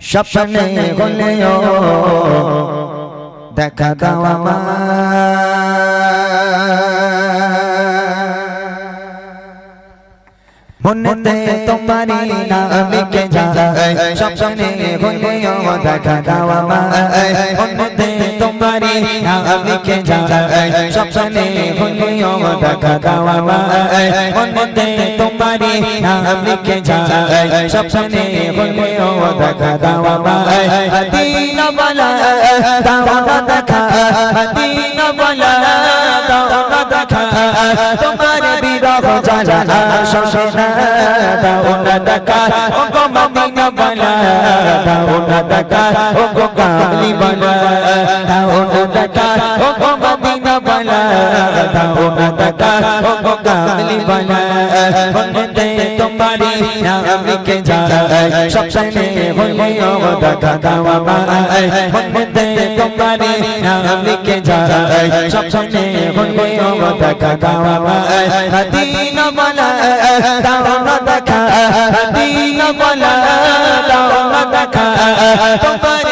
স্বপ্নে হলেও দেখা দাও মনেতে তোমারি নাম লিখে যায়? স্বপ্নে হলেও দেখা দাও মনেতে তোমারি নাম লিখে যায়? স্বপ্নে হলেও দেখা দাও আমার মনেতে তোমারি নাম লিখে যায়। স্বপ্নে হলেও দেখা দাও দিন বলা দাও না দেখা। দিন বলা দাও দেখা। তোমার বিরহ জ্বালা, শোষণা দাও না দেখা। ও গো মদিনা বলা দাও না দেখা। ও গো কামলি বলা দাও না দেখা। ও গো মদিনা বলা, দাও না দেখা ও গো কামলি বলা। বন্ধে তোমারি নাম লিখে যায়, স্বপ্নে হলেও দেখা দাও আমায়। বন্ধে তোমারি নাম লিখে যায়, স্বপ্নে হলেও দেখা দাও আমায়। দিন বলা, দাও না দেখা দিন বলা, দাও না দেখা তোমার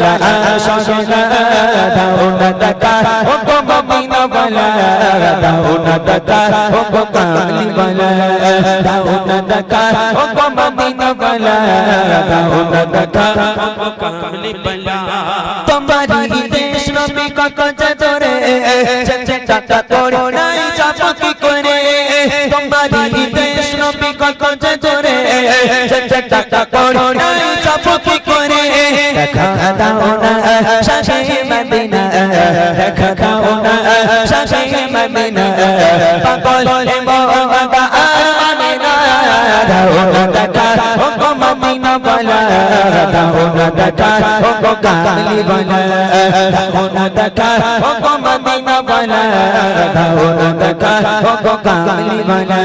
জ্বালা সজনা দাও না দেখা ও গো মদিনা বলা দাও না দেখা ও গো কামলি বলা দাও না দেখা ও গো মদিনা বলা দাও না দেখা ও গো কামলি বলা। তোমারি দেশ নবী কত জোরে চেচে করে নাই যাব করে। তোমারি দেশ নবী কত জোরে চেচে করে নাই যাব কি করে দেখা দাও না শাশে মদিনা দেখা দাও না শাশে মদিনা পাগল মোহাম্মদ মানে না দাও না দেখা ও মদিনা বলা দাও না দেখা ও কামলি বলা দাও না দেখা ও মদিনা বলা দাও না ও কামলি বলা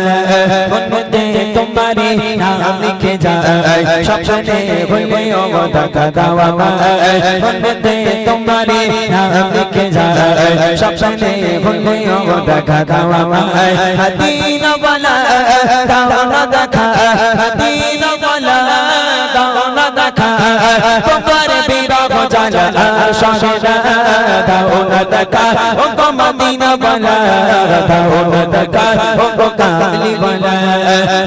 মনে তোমারি নাম লিখে যায়, স্বপ্নে হলেও দেখা দাও আমায়। মনে তোমারি নাম লিখে যায়, স্বপ্নে হলেও দেখা দাও আমায়। দিন বলা, দাও দেখা। দিন বলা, দাও দেখা। তোমার জ্বালা সজনা দাও না দেখা ও গো মদিনা বলা দাও না দেখা ও গো কামলি বলা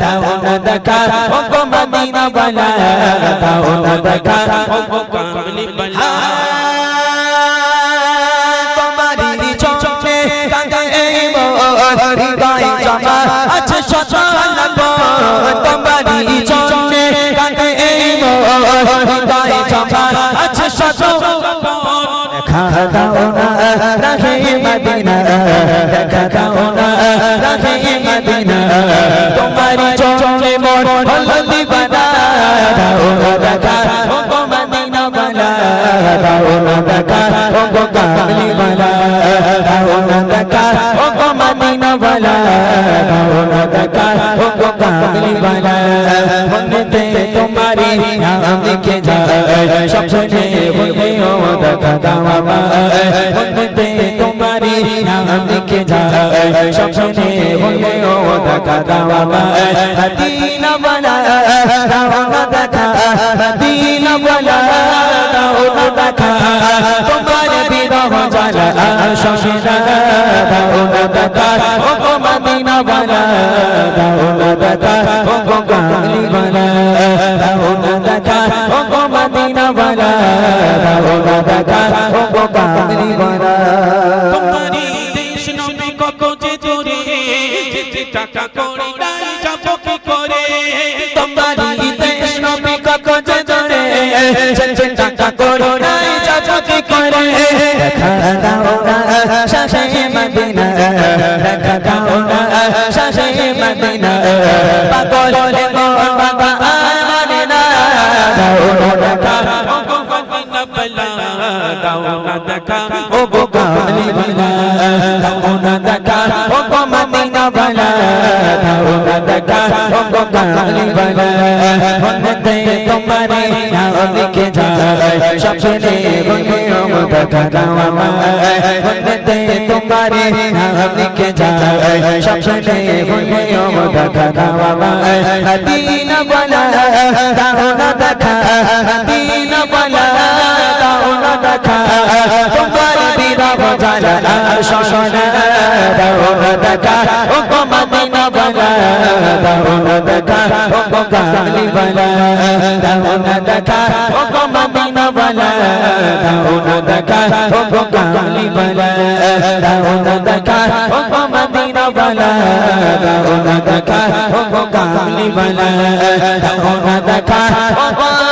দাও না দেখা ও গো মদিনা বলা দাও না দেখা ও গো কামলি বলা দেখা দাও না, রাখে মদিনা, দেখা দাও না, রাখে মদিনা। তোমারি চোখে মোর হলদি বানা দাও না দেখা ও মদিনা বানা দাও না দেখা ও কামলি বানা দাও না দেখা ও মদিনা বানা দাও না দেখা ও কামলি বানা মনেতে তোমারি দেখা দাও আমায় মনেতে তোমারি নাম লিখে যায় স্বপ্নে হলেও দেখা দাও আমায় দিন বলা দাও না দেখা দিন বলা দাও না দেখা তোমার বিরহ জ্বালা শোষণা দাও না দেখা ও মদিনা বলা দাও না দেখা ও গো কামলি বলা দাও না দেখা ও মদিনা বলা দাও না দেখা ও কামলি বলা তোমারি দেশ নবী কত যে দূরে যেতে টাকা করে নাই যাব কি করে তোমারি দেশ নবী কত যে দূরে চেচে টাকা করো দাও না দেখা ও গো কামলি বলা দাও না দেখা ও গো মদিনা বলা দাও না দেখা ও গো কামলি বলা মনেতে তোমারে নাম লিখে যায়। স্বপ্নে বলে ও দাও আমায়। মনেতে তোমারি নাম লিখে যায়। স্বপ্নে হলেও দেখা দাও আমায়। মদিনা বলা দাও না দেখা মদিনা দেখা তোমার বিরহ জ্বালা শোনা দাও দেখা। ও মদিনা বলা দাও দেখা। ও গো কামলি বলা দাও দেখা। ও মদিনা বলা দাও দেখা। ও গো বলা দাও দেখা। ও মদিনা বলা দাও দেখা। ও গো বলা দাও দেখা। ও